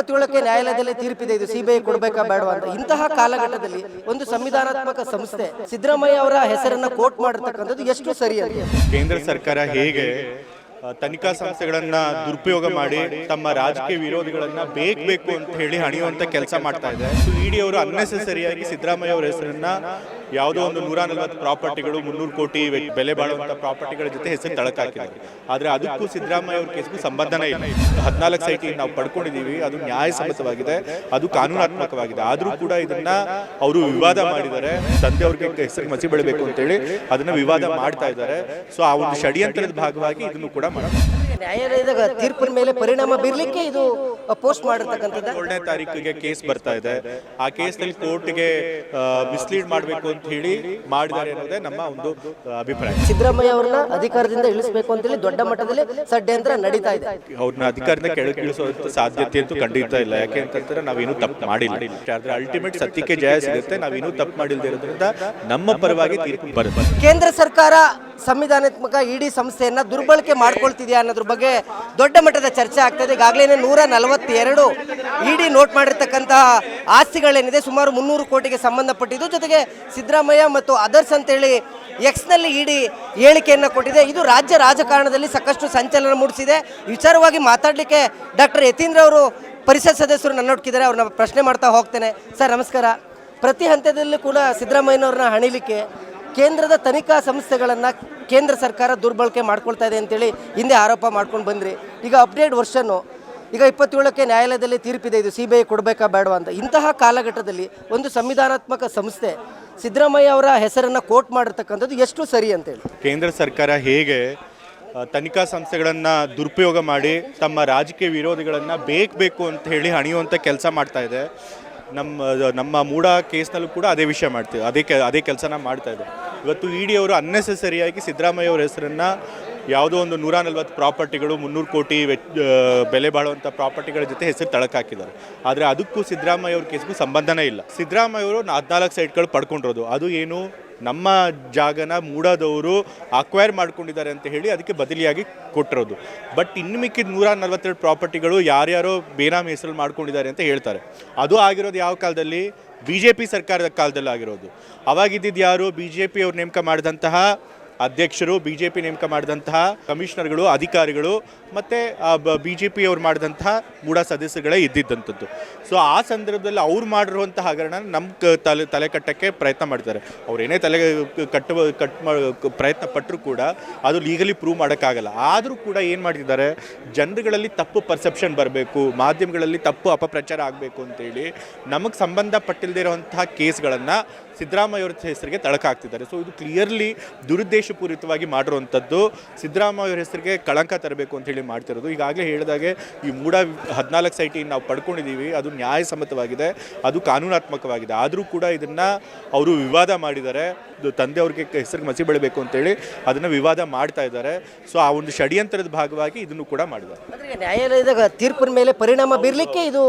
ಇಪ್ಪತ್ತೇಳಕ್ಕೆ ನ್ಯಾಯಾಲಯದಲ್ಲಿ ತೀರ್ಪಿದೆ, ಇದು ಸಿಬಿಐ ಕೊಡಬೇಕಾ ಬೇಡವಾ ಅಂತ. ಇಂತಹ ಕಾಲಘಟ್ಟದಲ್ಲಿ ಒಂದು ಸಂವಿಧಾನಾತ್ಮಕ ಸಂಸ್ಥೆ ಸಿದ್ದರಾಮಯ್ಯ ಅವರ ಹೆಸರನ್ನ ಕೋಟ್ ಮಾಡಿರ್ತಕ್ಕಂಥದ್ದು ಎಷ್ಟು ಸರಿ ಕೇಂದ್ರ ಸರ್ಕಾರ ಹೇಗೆ ತನಿಖಾ ಸಂಸ್ಥೆಗಳನ್ನ ದುರುಪಯೋಗ ಮಾಡಿ ತಮ್ಮ ರಾಜಕೀಯ ವಿರೋಧಿಗಳನ್ನ ಬೇಕು ಬೇಕು ಅಂತ ಹೇಳಿ ಹಣಿಯುವಂತ ಕೆಲಸ ಮಾಡ್ತಾ ಇದೆ. ಇಡಿ ಅವರು ಅನ್ನೆಸೆಸರಿಯಾಗಿ ಸಿದ್ದರಾಮಯ್ಯ ಅವರ ಹೆಸರನ್ನ ಯಾವುದೋ ಒಂದು ನೂರ ನಲವತ್ತು ಪ್ರಾಪರ್ಟಿಗಳು, ಮುನ್ನೂರು ಕೋಟಿ ಬೆಲೆ ಬಾಳುವಂತ ಪ್ರಾಪರ್ಟಿಗಳ ಜೊತೆ ಹೆಸರು ತಳಕಾಕಿದ್ದಾರೆ. ಆದ್ರೆ ಅದಕ್ಕೂ ಸಿದ್ದರಾಮಯ್ಯ ಅವ್ರ ಕೇಸ್ಗೂ ಸಂಬಂಧನೇ ಇಲ್ಲ. ಹದಿನಾಲ್ಕು ಸೈಟಿ ನಾವು ಪಡ್ಕೊಂಡಿದೀವಿ ಅದು ನ್ಯಾಯಸಮ್ಮತವಾಗಿದೆ, ಅದು ಕಾನೂನಾತ್ಮಕವಾಗಿದೆ. ಆದ್ರೂ ಕೂಡ ಇದನ್ನ ಅವರು ವಿವಾದ ಮಾಡಿದ್ದಾರೆ ತಂದೆ ಅವ್ರಿಗೆ ಹೆಸರು ಮಸಿ ಬೆಳಬೇಕು ಅಂತೇಳಿ ಅದನ್ನ ವಿವಾದ ಮಾಡ್ತಾ ಇದ್ದಾರೆ. ಸೊ ಆ ಒಂದು ಷಡ್ಯಂತ್ರದ ಭಾಗವಾಗಿ ಇದನ್ನು ಕೂಡ ಮಾಡ್ತಾರೆ ನ್ಯಾಯಾಲಯದ ತೀರ್ಪಿನ ಮೇಲೆ ಪರಿಣಾಮ ಬೀರ್ಲಿಕ್ಕೆ ಇದು ಪೋಸ್ಟ್ ಮಾಡಿರ್ತಕ್ಕಂಥದ್ದು. ಏಳನೇ ತಾರೀಕಿಗೆ ಕೇಸ್ ಬರ್ತಾ ಇದೆ. ಆ ಕೇಸ್ನಲ್ಲಿ ಕೋರ್ಟ್ಗೆ ಮಿಸ್ಲೀಡ್ ಮಾಡಬೇಕು ಅಂತ ಹೇಳಿ ಮಾಡಿದ್ದಾರೆ ಅನ್ನೋದೇ ನಮ್ಮ ಒಂದು ಅಭಿಪ್ರಾಯ. ಸಿದ್ದರಾಮಯ್ಯ ಅವ್ರನ್ನ ಅಧಿಕಾರದಿಂದ ಇಳಿಸಬೇಕು ಅಂತೇಳಿ ದೊಡ್ಡ ಮಟ್ಟದಲ್ಲಿ ಷಡ್ಯಂತ್ರ ನಡೀತಾ ಇದೆ. ಅವ್ರನ್ನ ಅಧಿಕಾರದಿಂದ ಕೆಳಗಿಳಿಸುವಂತ ಸಾಧ್ಯತೆ ಅಂತೂ ಖಂಡಿತ ಇಲ್ಲ. ಯಾಕೆ ಅಂತಂದ್ರೆ ನಾವೇನು ತಪ್ಪು ಮಾಡಿಲ್ಲ. ಆದ್ರೆ ಅಲ್ಟಿಮೇಟ್ ಸತ್ಯಕ್ಕೆ ಜಯ ಸಿಗುತ್ತೆ. ನಾವೇನು ತಪ್ಪು ಮಾಡಿಲ್ಲದಿರೋದ್ರಿಂದ ನಮ್ಮ ಪರವಾಗಿ ತೀರ್ಪು ಬರುತ್ತೆ. ಕೇಂದ್ರ ಸರ್ಕಾರ ಸಂವಿಧಾನಾತ್ಮಕ ಇಡಿ ಸಂಸ್ಥೆಯನ್ನು ದುರ್ಬಳಕೆ ಮಾಡ್ಕೊಳ್ತಿದೆಯಾ ಅನ್ನೋದ್ರ ಬಗ್ಗೆ ದೊಡ್ಡ ಮಟ್ಟದ ಚರ್ಚೆ ಆಗ್ತಾ ಇದೆ. ಈಗಾಗಲೇ ನೂರ ನಲವತ್ತೆರಡು ಇಡಿ ನೋಟ್ ಮಾಡಿರ್ತಕ್ಕಂತಹ ಆಸ್ತಿಗಳೇನಿದೆ, ಸುಮಾರು ಮುನ್ನೂರು ಕೋಟಿಗೆ ಸಂಬಂಧಪಟ್ಟಿದ್ದು. ಜೊತೆಗೆ ಸಿದ್ದರಾಮಯ್ಯ ಮತ್ತು ಅದರ್ಸ್ ಅಂತೇಳಿ ಎಕ್ಸ್ನಲ್ಲಿ ಇಡಿ ಹೇಳಿಕೆಯನ್ನು ಕೊಟ್ಟಿದೆ. ಇದು ರಾಜ್ಯ ರಾಜಕಾರಣದಲ್ಲಿ ಸಾಕಷ್ಟು ಸಂಚಲನ ಮೂಡಿಸಿದೆ. ವಿಚಾರವಾಗಿ ಮಾತಾಡಲಿಕ್ಕೆ ಡಾಕ್ಟರ್ ಯತೀಂದ್ರ ಅವರು ಪರಿಷತ್ ಸದಸ್ಯರು ನನ್ನೊಟ್ಟಿದ್ದಾರೆ ಅವ್ರನ್ನ ಪ್ರಶ್ನೆ ಮಾಡ್ತಾ ಹೋಗ್ತೇನೆ. ಸರ್, ನಮಸ್ಕಾರ. ಪ್ರತಿ ಹಂತದಲ್ಲೂ ಕೂಡ ಸಿದ್ದರಾಮಯ್ಯನವ್ರನ್ನ ಹಣಿಲಿಕ್ಕೆ ಕೇಂದ್ರದ ತನಿಖಾ ಸಂಸ್ಥೆಗಳನ್ನು ಕೇಂದ್ರ ಸರ್ಕಾರ ದುರ್ಬಳಕೆ ಮಾಡ್ಕೊಳ್ತಾ ಇದೆ ಅಂತೇಳಿ ಹಿಂದೆ ಆರೋಪ ಮಾಡ್ಕೊಂಡು ಬಂದ್ರಿ. ಈಗ ಅಪ್ಡೇಟ್ ವರ್ಷನ್ನು ಈಗ ಇಪ್ಪತ್ತೇಳಕ್ಕೆ ನ್ಯಾಯಾಲಯದಲ್ಲಿ ತೀರ್ಪಿದೆ, ಇದು ಸಿ ಬಿ ಐ ಕೊಡಬೇಕಾ ಬೇಡವಾ ಅಂತ. ಇಂತಹ ಕಾಲಘಟ್ಟದಲ್ಲಿ ಒಂದು ಸಂವಿಧಾನಾತ್ಮಕ ಸಂಸ್ಥೆ ಸಿದ್ದರಾಮಯ್ಯ ಅವರ ಹೆಸರನ್ನು ಕೋಟ್ ಮಾಡಿರ್ತಕ್ಕಂಥದ್ದು ಎಷ್ಟು ಸರಿ ಅಂತೇಳಿ? ಕೇಂದ್ರ ಸರ್ಕಾರ ಹೇಗೆ ತನಿಖಾ ಸಂಸ್ಥೆಗಳನ್ನು ದುರುಪಯೋಗ ಮಾಡಿ ತಮ್ಮ ರಾಜಕೀಯ ವಿರೋಧಿಗಳನ್ನು ಬೇಕು ಬೇಕು ಅಂತ ಹೇಳಿ ಹಣಿಯುವಂಥ ಕೆಲಸ ಮಾಡ್ತಾ ಇದೆ. ನಮ್ಮ ನಮ್ಮ ಮೂಡ ಕೇಸ್ನಲ್ಲೂ ಕೂಡ ಅದೇ ವಿಷಯ ಮಾಡ್ತೀವಿ, ಅದೇ ಅದೇ ಕೆಲಸನ ಮಾಡ್ತಾ ಇದೆ. ಇವತ್ತು ಇ ಡಿ ಅವರು ಅನ್ನೆಸೆಸರಿಯಾಗಿ ಸಿದ್ದರಾಮಯ್ಯ ಅವರ ಹೆಸರನ್ನು ಯಾವುದೋ ಒಂದು ನೂರ ನಲ್ವತ್ತು ಪ್ರಾಪರ್ಟಿಗಳು, ಮುನ್ನೂರು ಕೋಟಿ ವೆಚ್ ಬೆಲೆ ಬಾಳುವಂಥ ಪ್ರಾಪರ್ಟಿಗಳ ಜೊತೆ ಹೆಸರು ತಳಕಾಕಿದ್ದಾರೆ ಆದರೆ ಅದಕ್ಕೂ ಸಿದ್ದರಾಮಯ್ಯ ಅವ್ರ ಕೇಸ್ಗೂ ಸಂಬಂಧನೇ ಇಲ್ಲ. ಸಿದ್ದರಾಮಯ್ಯ ಅವರು ಹದಿನಾಲ್ಕು ಸೈಟ್ಗಳು ಪಡ್ಕೊಂಡಿರೋದು. ಅದು ಏನು? ನಮ್ಮ ಜಾಗನ ಮೂಡದವರು ಅಕ್ವೈರ್ ಮಾಡ್ಕೊಂಡಿದ್ದಾರೆ ಅಂತ ಹೇಳಿ ಅದಕ್ಕೆ ಬದಲಿಯಾಗಿ ಕೊಟ್ಟಿರೋದು. ಬಟ್ ಇನ್ನು ಮಿಕ್ಕಿದ ನೂರ ನಲ್ವತ್ತೆರಡು ಪ್ರಾಪರ್ಟಿಗಳು ಯಾರ್ಯಾರೋ ಬೇನಾಮಿ ಹೆಸರಲ್ಲಿ ಮಾಡ್ಕೊಂಡಿದ್ದಾರೆ ಅಂತ ಹೇಳ್ತಾರೆ. ಅದು ಆಗಿರೋದು ಯಾವ ಕಾಲದಲ್ಲಿ? ಬಿ ಜೆ ಪಿ ಸರ್ಕಾರದ ಕಾಲದಲ್ಲಿ ಆಗಿರೋದು ಅವಾಗಿದ್ದಿದ್ದು ಯಾರು? ಬಿ ಜೆ ಪಿ ಅವ್ರು ನೇಮಕ ಮಾಡಿದಂತಹ ಅಧ್ಯಕ್ಷರು ಬಿ ಜೆ ಪಿ ನೇಮಕ ಮಾಡಿದಂತಹ ಕಮಿಷನರ್ಗಳು, ಅಧಿಕಾರಿಗಳು ಮತ್ತು ಬಿ ಜೆ ಪಿ ಅವ್ರು ಮಾಡಿದಂತಹ ಮೂಢ ಸದಸ್ಯಗಳೇ ಇದ್ದಿದ್ದಂಥದ್ದು. ಸೊ ಆ ಸಂದರ್ಭದಲ್ಲಿ ಅವ್ರು ಮಾಡಿರುವಂತಹ ಹಗರಣ ನಮ್ಮ ತಲೆ ತಲೆ ಕಟ್ಟಕ್ಕೆ ಪ್ರಯತ್ನ ಮಾಡ್ತಾರೆ. ಅವ್ರೇನೇ ತಲೆ, ಕಟ್ಟುವ, ಕಟ್ ಪ್ರಯತ್ನ ಪಟ್ಟರು ಕೂಡ ಅದು ಲೀಗಲಿ ಪ್ರೂವ್ ಮಾಡೋಕ್ಕಾಗಲ್ಲ. ಆದರೂ ಕೂಡ ಏನು ಮಾಡ್ತಿದ್ದಾರೆ, ಜನರುಗಳಲ್ಲಿ ತಪ್ಪು ಪರ್ಸೆಪ್ಷನ್ ಬರಬೇಕು, ಮಾಧ್ಯಮಗಳಲ್ಲಿ ತಪ್ಪು ಅಪಪ್ರಚಾರ ಆಗಬೇಕು ಅಂತೇಳಿ ನಮಗೆ ಸಂಬಂಧಪಟ್ಟಿಲ್ಲದೆ ಇರುವಂತಹ ಕೇಸ್ಗಳನ್ನು ಸಿದ್ದರಾಮಯ್ಯ ಅವರ ಹೆಸರಿಗೆ ತಳಕಾಗ್ತಿದ್ದಾರೆ ಸೊ ಇದು ಕ್ಲಿಯರ್ಲಿ ದುರುದ್ದೇಶಪೂರಿತವಾಗಿ ಮಾಡಿರುವಂಥದ್ದು. ಸಿದ್ದರಾಮಯ್ಯ ಅವರ ಹೆಸರಿಗೆ ಕಳಂಕ ತರಬೇಕು ಅಂತ ಹೇಳಿ ಮಾಡ್ತಿರೋದು. ಈಗಾಗಲೇ ಹೇಳಿದಾಗೆ ಈ ಮೂಡ ಹದಿನಾಲ್ಕು ಸೈಟಿ ನಾವು ಪಡ್ಕೊಂಡಿದ್ದೀವಿ. ಅದು ನ್ಯಾಯಸಮ್ಮತವಾಗಿದೆ. ಅದು ಕಾನೂನಾತ್ಮಕವಾಗಿದೆ. ಆದರೂ ಕೂಡ ಇದನ್ನು ಅವರು ವಿವಾದ ಮಾಡಿದ್ದಾರೆ. ತಂದೆ ಅವ್ರಿಗೆ ಹೆಸರಿಗೆ ಮಸಿ ಬೆಳಬೇಕು ಅಂತೇಳಿ ಅದನ್ನು ವಿವಾದ ಮಾಡ್ತಾ ಇದ್ದಾರೆ. ಸೊ ಆ ಒಂದು ಷಡ್ಯಂತ್ರದ ಭಾಗವಾಗಿ ಇದನ್ನು ಕೂಡ ಮಾಡಿದ್ದಾರೆ. ನ್ಯಾಯಾಲಯದ ತೀರ್ಪಿನ ಮೇಲೆ ಪರಿಣಾಮ ಬೀರಲಿಕ್ಕೆ ಇದು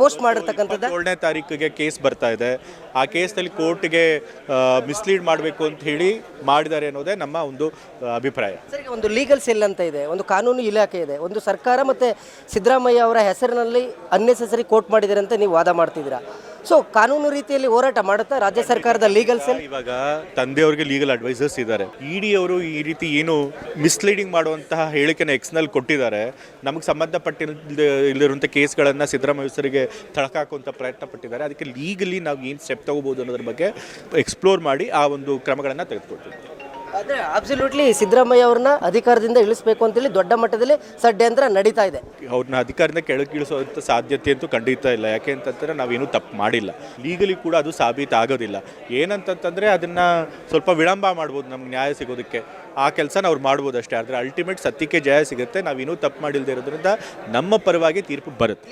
ಪೋಸ್ಟ್ ಮಾಡಿರ್ತಕ್ಕಂಥದ್ದು? ಏಳನೇ ತಾರೀಕಿಗೆ ಕೇಸ್ ಬರ್ತಾ ಇದೆ. ಆ ಕೇಸ್ನಲ್ಲಿ ಕೋರ್ಟ್ಗೆ ಮಿಸ್ಲೀಡ್ ಮಾಡಬೇಕು ಅಂತ ಹೇಳಿ ಮಾಡಿದ್ದಾರೆ ಅನ್ನೋದೇ ನಮ್ಮ ಒಂದು ಅಭಿಪ್ರಾಯ. ಸರಿ ಒಂದು ಲೀಗಲ್ ಸೆಲ್ ಅಂತ ಇದೆ, ಒಂದು ಕಾನೂನು ಇಲಾಖೆ ಇದೆ, ಒಂದು ಸರ್ಕಾರ ಮತ್ತು ಸಿದ್ದರಾಮಯ್ಯ ಅವರ ಹೆಸರಿನಲ್ಲಿ ಅನ್ನೆಸೆಸರಿ ಕೋರ್ಟ್ ಮಾಡಿದ್ದಾರೆ ಅಂತ ನೀವು ವಾದ ಮಾಡ್ತಿದ್ದೀರಾ? ಸೊ ಕಾನೂನು ರೀತಿಯಲ್ಲಿ ಹೋರಾಟ ಮಾಡುತ್ತಾ ರಾಜ್ಯ ಸರ್ಕಾರದ ಲೀಗಲ್ ಸೆಲ್ ಇವಾಗ ತಂದೆಯವ್ರಿಗೆ ಲೀಗಲ್ ಅಡ್ವೈಸರ್ಸ್ ಇದ್ದಾರೆ. ಇಡಿ ಅವರು ಈ ರೀತಿ ಏನು ಮಿಸ್ಲೀಡಿಂಗ್ ಮಾಡುವಂತಹ ಹೇಳಿಕೆನ ಎಕ್ಸ್ನಲ್ಲಿ ಕೊಟ್ಟಿದ್ದಾರೆ. ನಮಗೆ ಸಂಬಂಧಪಟ್ಟಿಲ್ಲದೆ ಇಲ್ಲಿರುವಂಥ ಕೇಸ್ಗಳನ್ನು ಸಿದ್ದರಾಮಯ್ಯ ಸರಿಗೆ ತಳಕಾಕುವಂಥ ಪ್ರಯತ್ನ ಪಟ್ಟಿದ್ದಾರೆ. ಅದಕ್ಕೆ ಲೀಗಲಿ ನಾವು ಏನು ಸ್ಟೆಪ್ ತಗೋಬೋದು ಅನ್ನೋದ್ರ ಬಗ್ಗೆ ಎಕ್ಸ್ಪ್ಲೋರ್ ಮಾಡಿ ಆ ಒಂದು ಕ್ರಮಗಳನ್ನು ತೆಗೆದುಕೊಳ್ತೀವಿ. ಆದರೆ ಅಬ್ಸಲ್ಯೂಟ್ಲಿ ಸಿದ್ದರಾಮಯ್ಯ ಅವ್ರನ್ನ ಅಧಿಕಾರದಿಂದ ಇಳಿಸಬೇಕು ಅಂತೇಳಿ ದೊಡ್ಡ ಮಟ್ಟದಲ್ಲಿ ಷಡ್ಯಂತ್ರ ನಡೀತಾ ಇದೆ. ಅವ್ರನ್ನ ಅಧಿಕಾರದಿಂದ ಕೆಳಗಿಳಿಸುವಂಥ ಸಾಧ್ಯತೆ ಅಂತೂ ಖಂಡಿತ ಇಲ್ಲ. ಯಾಕೆ ಅಂತಂದ್ರೆ ನಾವೇನು ತಪ್ಪು ಮಾಡಿಲ್ಲ. ಲೀಗಲಿ ಕೂಡ ಅದು ಸಾಬೀತಾಗೋದಿಲ್ಲ. ಏನಂತಂತಂದರೆ ಅದನ್ನು ಸ್ವಲ್ಪ ವಿಳಂಬ ಮಾಡ್ಬೋದು ನಮ್ಗೆ ನ್ಯಾಯ ಸಿಗೋದಕ್ಕೆ. ಆ ಕೆಲಸನ ಅವ್ರು ಮಾಡ್ಬೋದು ಅಷ್ಟೇ ಆದರೆ ಅಲ್ಟಿಮೇಟ್ ಸತ್ಯಕ್ಕೆ ಜಯ ಸಿಗುತ್ತೆ. ನಾವಿನ್ನೂ ತಪ್ಪು ಮಾಡಿಲ್ಲದೆ ಇರೋದ್ರಿಂದ ನಮ್ಮ ಪರವಾಗಿ ತೀರ್ಪು ಬರುತ್ತೆ.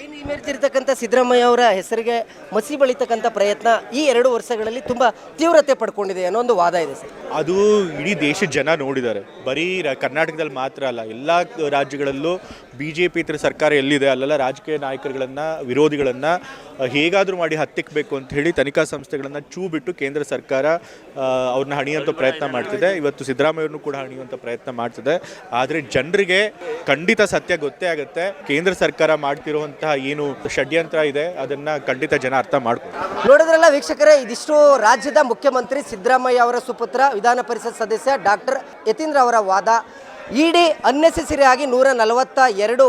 ಇರ್ತಕ್ಕಂಥ ಸಿದ್ದರಾಮಯ್ಯ ಅವರ ಹೆಸರಿಗೆ ಮಸಿ ಬಳಿತಕ್ಕಂಥ ಪ್ರಯತ್ನ ಈ ಎರಡು ವರ್ಷಗಳಲ್ಲಿ ತುಂಬ ತೀವ್ರತೆ ಪಡ್ಕೊಂಡಿದೆ ಅನ್ನೋ ಒಂದು ವಾದ ಇದೆ ಸರ್. ಅದು ಇಡೀ ದೇಶದ ಜನ ನೋಡಿದ್ದಾರೆ. ಬರೀ ಕರ್ನಾಟಕದಲ್ಲಿ ಮಾತ್ರ ಅಲ್ಲ ಎಲ್ಲ ರಾಜ್ಯಗಳಲ್ಲೂ ಬಿ ಜೆ ಪಿ ಇತರ ಸರ್ಕಾರ ಎಲ್ಲಿದೆ ಅಲ್ಲೆಲ್ಲ ರಾಜಕೀಯ ನಾಯಕರುಗಳನ್ನು ವಿರೋಧಿಗಳನ್ನು ಹೇಗಾದರೂ ಮಾಡಿ ಹತ್ತಿಕ್ಕಬೇಕು ಅಂತ ಹೇಳಿ ತನಿಖಾ ಸಂಸ್ಥೆಗಳನ್ನು ಚೂ ಬಿಟ್ಟು ಕೇಂದ್ರ ಸರ್ಕಾರ ಅವ್ರನ್ನ ಹಣಿಯಂತ ಪ್ರಯತ್ನ ಮಾಡ್ತಿದೆ. ಇವತ್ತು ಸಿದ್ದರಾಮಯ್ಯವ್ರನ್ನು ಕೂಡ ಕೂಡ ಹಣಿಯುವಂಥ ಪ್ರಯತ್ನ ಮಾಡ್ತದೆ. ಆದರೆ ಜನರಿಗೆ ಖಂಡಿತ ಸತ್ಯ ಗೊತ್ತೇ ಆಗುತ್ತೆ. ಕೇಂದ್ರ ಸರ್ಕಾರ ಮಾಡ್ತಿರುವಂತಹ ಏನು ಷಡ್ಯಂತ್ರ ಇದೆ, ಅದನ್ನ ಖಂಡಿತ ಜನ ಅರ್ಥ ಮಾಡ್ಕೊಂಡು ನೋಡಿದ್ರಲ್ಲ ವೀಕ್ಷಕರೇ, ಇದಿಷ್ಟು ರಾಜ್ಯದ ಮುಖ್ಯಮಂತ್ರಿ ಸಿದ್ದರಾಮಯ್ಯ ಅವರ ಸುಪುತ್ರ, ವಿಧಾನ ಪರಿಷತ್ ಸದಸ್ಯ ಡಾಕ್ಟರ್ ಯತೀಂದ್ರ ಅವರ ವಾದ. ಇಡಿ ಅನ್ನೆಸೆಸರಿ ಆಗಿ ನೂರ ನಲವತ್ತ ಎರಡು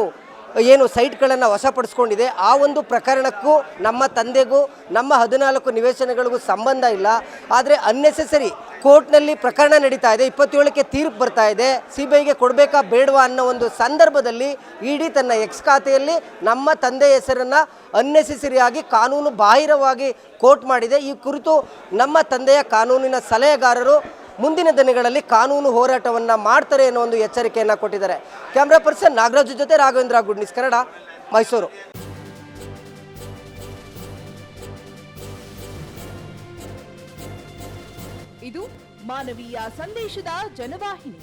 ಏನು ಸೈಟ್ಗಳನ್ನು ವಶಪಡಿಸ್ಕೊಂಡಿದೆ, ಆ ಒಂದು ಪ್ರಕರಣಕ್ಕೂ ನಮ್ಮ ತಂದೆಗೂ, ನಮ್ಮ ಹದಿನಾಲ್ಕು ನಿವೇಶನಗಳಿಗೂ ಸಂಬಂಧ ಇಲ್ಲ. ಆದರೆ ಅನ್ನೆಸೆಸರಿ ಕೋರ್ಟ್ನಲ್ಲಿ ಪ್ರಕರಣ ನಡೀತಾ ಇದೆ, ಇಪ್ಪತ್ತೇಳಕ್ಕೆ ತೀರ್ಪು ಬರ್ತಾ ಇದೆ ಸಿ ಬಿ ಐಗೆ ಕೊಡಬೇಕಾ ಬೇಡವಾ ಅನ್ನೋ ಒಂದು ಸಂದರ್ಭದಲ್ಲಿ ಇಡಿ ತನ್ನ ಎಕ್ಸ್ ಖಾತೆಯಲ್ಲಿ ನಮ್ಮ ತಂದೆ ಹೆಸರನ್ನು ಅನ್ನೆಸೆಸರಿಯಾಗಿ ಕಾನೂನು ಬಾಹಿರವಾಗಿ ಕೋರ್ಟ್ ಮಾಡಿದೆ. ಈ ಕುರಿತು ನಮ್ಮ ತಂದೆಯ ಕಾನೂನಿನ ಸಲಹೆಗಾರರು ಮುಂದಿನ ದಿನಗಳಲ್ಲಿ ಕಾನೂನು ಹೋರಾಟವನ್ನು ಮಾಡ್ತಾರೆ ಅನ್ನೋ ಒಂದು ಎಚ್ಚರಿಕೆಯನ್ನು ಕೊಟ್ಟಿದ್ದಾರೆ. ಕ್ಯಾಮ್ರಾ ಪರ್ಸನ್ ನಾಗರಾಜ್ ಜೊತೆ ರಾಘವೇಂದ್ರ ಗುಡ್ನಿಸ್ ಕನ್ನಡ, ಮೈಸೂರು. ಇದು ಮಾನವೀಯ ಸಂದೇಶದ ಜನವಾಹಿನಿ.